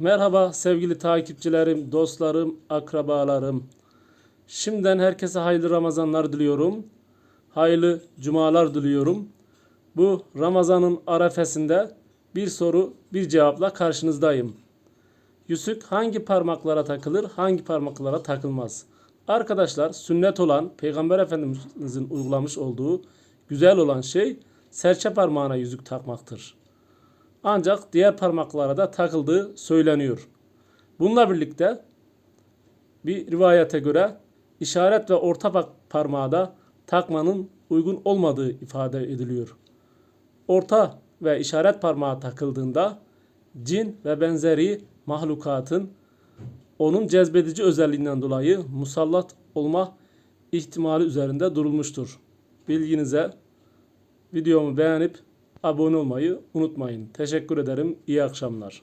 Merhaba sevgili takipçilerim, dostlarım, akrabalarım. Şimdiden herkese hayırlı Ramazanlar diliyorum. Hayırlı cumalar diliyorum. Bu Ramazan'ın arefesinde bir soru, bir cevapla karşınızdayım. Yüzük hangi parmaklara takılır, hangi parmaklara takılmaz? Arkadaşlar sünnet olan Peygamber Efendimizin uygulamış olduğu güzel olan şey serçe parmağına yüzük takmaktır. Ancak diğer parmaklara da takıldığı söyleniyor. Bununla birlikte bir rivayete göre işaret ve orta parmağı da takmanın uygun olmadığı ifade ediliyor. Orta ve işaret parmağı takıldığında cin ve benzeri mahlukatın onun cezbedici özelliğinden dolayı musallat olma ihtimali üzerinde durulmuştur. Bilginize videomu beğenip abone olmayı unutmayın. Teşekkür ederim. İyi akşamlar.